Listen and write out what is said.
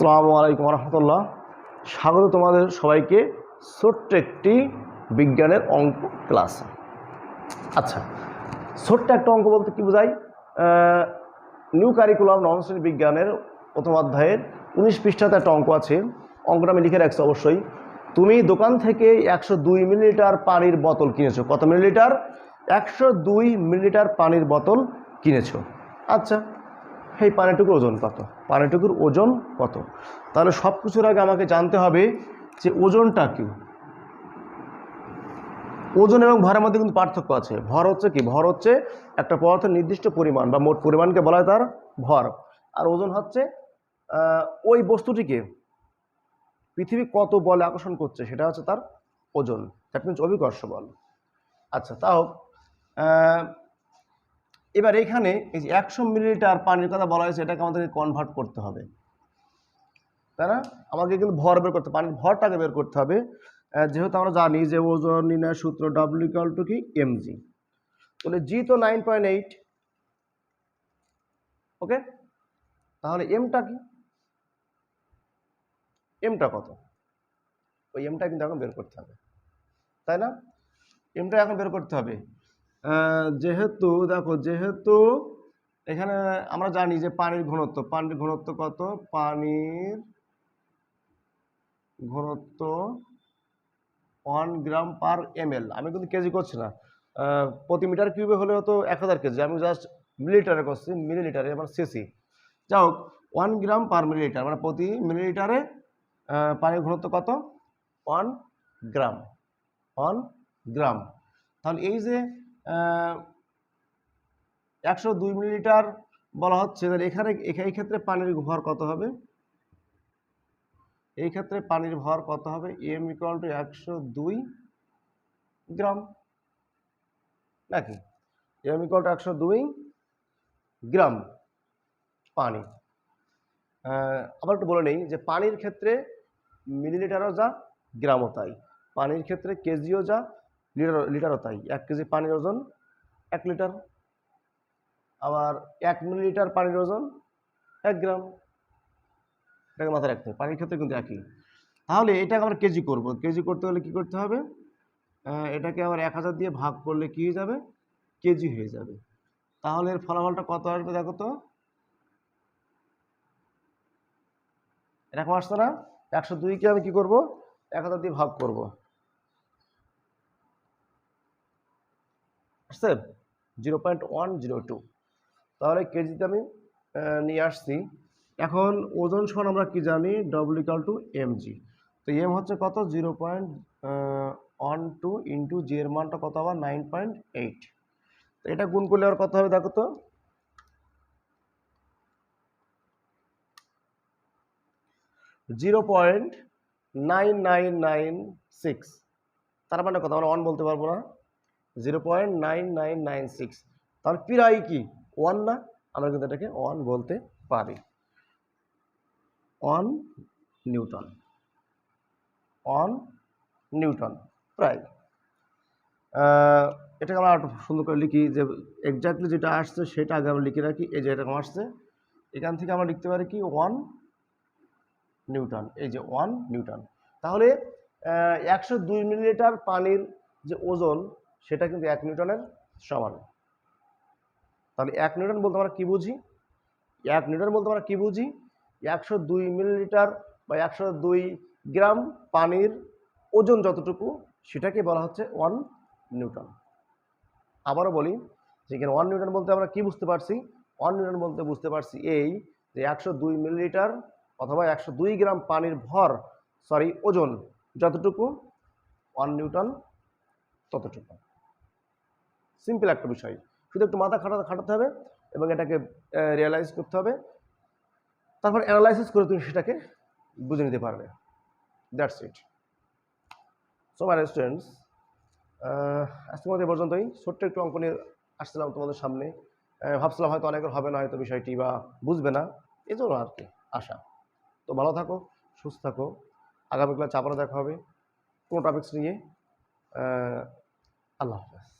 আসসালামু আলাইকুম রহমতুল্লাহ স্বাগত তোমাদের সবাইকে ছোট্ট একটি বিজ্ঞানের অঙ্ক ক্লাস। আচ্ছা ছোট্ট একটা অঙ্ক বলতে কি বোঝাই? নিউ কারিকুলাম নবম শ্রেণি বিজ্ঞানের প্রথম অধ্যায়ের উনিশ পৃষ্ঠাতে একটা অঙ্ক আছে। অঙ্কটা আমি লিখে রাখছি অবশ্যই। তুমি দোকান থেকে একশো দুই মিলিলিটার পানির বোতল কিনেছো। কত মিলিলিটার? একশো দুই মিলিলিটার পানির বোতল কিনেছো। আচ্ছা এই পানিটুকুর ওজন কত? পানিটুকুর ওজন কত? তাহলে সব কিছুর আগে আমাকে জানতে হবে যে ওজনটা কি? ওজন এবং ভরের মধ্যে কিন্তু পার্থক্য আছে। ভর হচ্ছে কি? ভর হচ্ছে একটা পদার্থের নির্দিষ্ট পরিমাণ বা মোট পরিমাণকে বলা হয় তার ভর। আর ওজন হচ্ছে ওই বস্তুটিকে পৃথিবী কত বলে আকর্ষণ করছে সেটা হচ্ছে তার ওজন। দ্যাট মিনস অভিকর্ষ বল। আচ্ছা তাও এবার এখানে এই যে একশো মিলিলিটার পানির কথা বলা হয়েছে, এটাকে আমাদেরকে কনভার্ট করতে হবে। তাই না? আমাকে কিন্তু ভর বের করতে পানির ভরটাকে বের করতে হবে। যেহেতু আমরা জানি যে ওজন নির্ণয় সূত্র ডাব্লিউ ইকাল টু কি? এমজি তাহলে জি তো নাইন পয়েন্ট এইট ওকে তাহলে এমটা কি? এমটা কত? ওই এমটা কিন্তু এখন বের করতে হবে। তাই না? এমটা এখন বের করতে হবে। যেহেতু, দেখো, যেহেতু এখানে আমরা জানি যে পানির ঘনত্ব পানির ঘনত্ব কত? পানির ঘনত্ব ওয়ান গ্রাম পার এম আমি কিন্তু কেজি করছি না। প্রতি মিটার কিউবে হলে হতো এক হাজার কেজি। আমি জাস্ট মিলিলিটারে করছি মিলিলিটারে মানে সিসি যাই হোক ওয়ান গ্রাম পার মিলিলিটার মানে প্রতি মিলিলিটারে পানির ঘনত্ব কত? ওয়ান গ্রাম ওয়ান গ্রাম তাহলে এই যে একশো দুই মিলিলিটার বলা হচ্ছে। তাহলে এখানে এই ক্ষেত্রে পানির ভর কত হবে? এই ক্ষেত্রে পানির ভর কত হবে? এম ইকুয়াল টু একশো দুই গ্রাম। নাকি? এম ইকুয়াল টু একশো দুই গ্রাম পানি। আবার একটু বলে নেই যে পানির ক্ষেত্রে মিলিলিটারও যা, গ্রামও তাই। পানির ক্ষেত্রে কেজিও যা লিটার, লিটারও তাই। এক কেজি পানির ওজন এক লিটার। আবার এক মিলিলিটার পানির ওজন এক গ্রাম। এটাকে মাথায় রাখতে হবে। পানির ক্ষেত্রে কিন্তু একই। তাহলে এটাকে আমরা কেজি করব। কেজি করতে হলে কি করতে হবে? এটাকে আবার এক হাজার দিয়ে ভাগ করলে কি হয়ে যাবে? কেজি হয়ে যাবে। তাহলে এর ফলাফলটা কত আসবে দেখো তো? এরকম আসছে না? একশো দুইকে আমি কি করব? এক হাজার দিয়ে ভাগ করব। আসছে zero point one zero two. তাহলে কেজিতে আমি নিয়ে আসছি। এখন ওজন সমান আমরা কি জানি? Double equal to M G তো এম হচ্ছে কত? Zero point one two into G এর মানটা কত আবার নাইন পয়েন্ট এইট তো এটা গুণ করলে আর কত হবে দেখো তো? Zero point nine nine nine six. তার মানে কত? আমরা ওয়ান বলতে পারব না। Zero point nine nine nine six তাহলে প্রায় কি? ওয়ান না? আমরা কিন্তু এটাকে ওয়ান বলতে পারি। One newton. One newton. প্রায় এটাকে আমরা একটু সুন্দর করে লিখি যে এক্স্যাক্টলি যেটা আসছে সেটা আগে আমরা লিখে রাখি। এই যে এরকম আসছে। এখান থেকে আমরা লিখতে পারি কি? One newton. এই যে ওয়ান নিউটন। তাহলে একশো দুই মিলিলিটার পানির যে ওজন সেটা কিন্তু এক নিউটনের সমান। তাহলে এক নিউটন বলতে আমরা কি বুঝি? এক নিউটন বলতে আমরা কি বুঝি? একশো দুই মিলিলিটার বা একশো দুই গ্রাম পানির ওজন যতটুকু, সেটাকে বলা হচ্ছে ওয়ান নিউটন। আবারও বলি যে এখানে ওয়ান নিউটন বলতে আমরা কি বুঝতে পারছি? ওয়ান নিউটন বলতে বুঝতে পারছি এই যে একশো দুই মিলিলিটার অথবা একশো দুই গ্রাম পানির ভর সরি ওজন যতটুকু, ওয়ান নিউটন ততটুকু। সিম্পল একটা বিষয়। শুধু একটু মাথা খাটা খাটাতে হবে এবং এটাকে রিয়েলাইজ করতে হবে। তারপর অ্যানালাইসিস করে তুমি সেটাকে বুঝে নিতে পারবে। That's it so my students আজকের মধ্যে পর্যন্তই। ছোট্ট একটু অঙ্ক নিয়ে আসছিলাম তোমাদের সামনে। ভাবছিলাম হয়তো অনেকের হবে না, হয়তো বিষয়টি বা বুঝবে না। এই জন্য আর কি, আশা। তো ভালো থাকো, সুস্থ থাকো। আগামী ক্লাস আবারও দেখা হবে। কোনো টপিক্স নিয়ে। আল্লাহ হাফেজ।